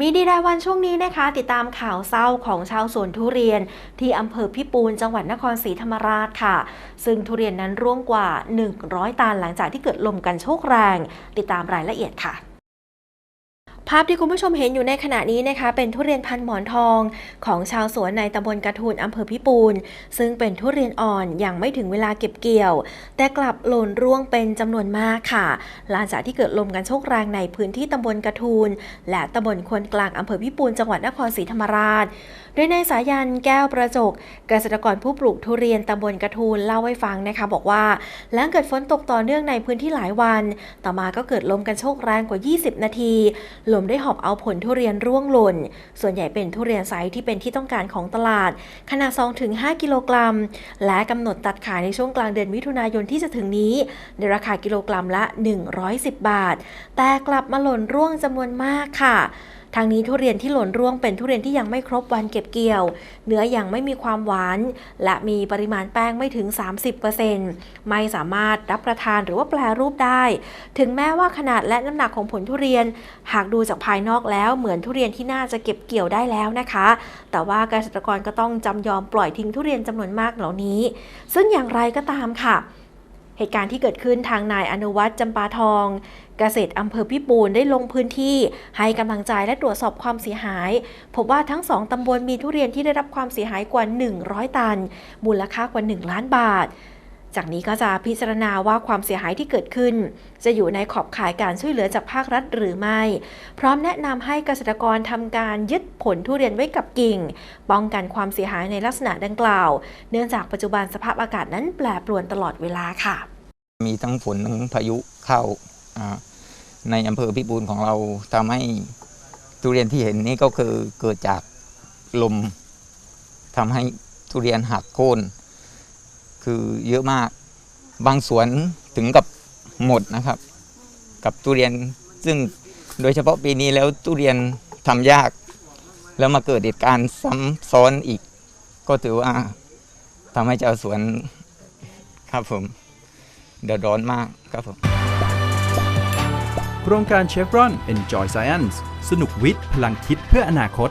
มีดีรายวันช่วงนี้นะคะ ติดตามข่าวเศร้าของชาวสวนทุเรียน ที่อำเภอพิปูนจังหวัดนครศรีธรรมราชค่ะ ซึ่งทุเรียนนั้นร่วงกว่า 100 ตันหลังจากที่เกิดลมกันโชกแรง ติดตามรายละเอียดค่ะ ภาพที่คุณผู้ชมเห็นอยู่ในขณะนี้นะคะ เป็นทุเรียนพันหมอนทอง ของชาวสวนในตำบลกระทูนอำเภอพิปูน ซึ่งเป็นทุเรียนอ่อนยังไม่ถึงเวลาเก็บเกี่ยว แต่กลับหล่นร่วงเป็นจำนวนมากค่ะ หลังจากที่เกิดลมกันโชกแรงในพื้นที่ตำบลกระทูนและตำบลควนกลางอำเภอพิปูนจังหวัดนครศรีธรรมราชโดยในสายันแก้วประจก เกษตรกรผู้ปลูกทุเรียนตำบลกระทูลเล่าให้ฟังนะคะ บอกว่าหลังเกิดฝนตกต่อเนื่องในพื้นที่หลายวัน ต่อมาก็เกิดลมกันโชกแรงกว่า 20 นาทีลมได้หอบเอาผลทุเรียนร่วงหล่น ส่วนใหญ่เป็นทุเรียนไซส์ที่เป็นที่ต้องการของตลาด ขนาด 2-5 กิโลกรัม และกำหนดตัดขายในช่วงกลางเดือนมิถุนายนที่จะถึงนี้ ในราคากิโลกรัมละ 110 บาท แต่กลับมาหล่นร่วงจำนวนมากค่ะ ทางนี้ทุเรียนที่หล่นร่วงเป็นทุเรียนที่ยังไม่ครบวันเก็บเกี่ยว เนื้อยังไม่มีความหวาน และมีปริมาณแป้งไม่ถึง 30%ไม่สามารถรับประทานหรือว่าแปรรูปได้ ถึงแม้ว่าขนาดและน้ำหนักของผลทุเรียน หากดูจากภายนอกแล้วเหมือนทุเรียนที่น่าจะเก็บเกี่ยวได้แล้วนะคะ แต่ว่าเกษตรกรก็ต้องจำยอมปล่อยทิ้งทุเรียนจำนวนมากเหล่านี้ ซึ่งอย่างไรก็ตามค่ะ เหตุการณ์ที่เกิดขึ้นทางนายอนุวัฒน์จำปาทองเกษตรอำเภอพิปูนได้ลงพื้นที่ ให้กำลังใจและตรวจสอบความเสียหาย พบว่าทั้งสองตำบลมีทุเรียนที่ได้รับความเสียหายกว่า 100 ตัน มูลค่ากว่า 1 ล้านบาท จากนี้ก็จะพิจารณาว่าความเสียหายที่เกิดขึ้น จะอยู่ในขอบข่ายการช่วยเหลือจากภาครัฐหรือไม่ พร้อมแนะนำให้เกษตรกรทำการยึดผลทุเรียนไว้กับกิ่ง ป้องกันความเสียหายในลักษณะดังกล่าว เนื่องจากปัจจุบันสภาพอากาศนั้นแปรปรวนตลอดเวลาค่ะ มีทั้งฝนทั้งพายุเข้าในอำเภอพิบูลของเราทำให้ทุเรียนที่เห็นนี่ก็คือเกิดจากลมทำให้ทุเรียนหักโค่น คือเยอะมาก บางสวนถึงกับหมดนะครับ กับทุเรียนซึ่งโดยเฉพาะปีนี้แล้วทุเรียนทำยาก แล้วมาเกิดเหตุการณ์ซ้ำซ้อนอีก ก็ถือว่าทำให้ชาวสวนครับผมเดือดร้อนมากครับผมโครงการ Chevron Enjoy Science สนุกวิทย์ พลังคิดเพื่ออนาคต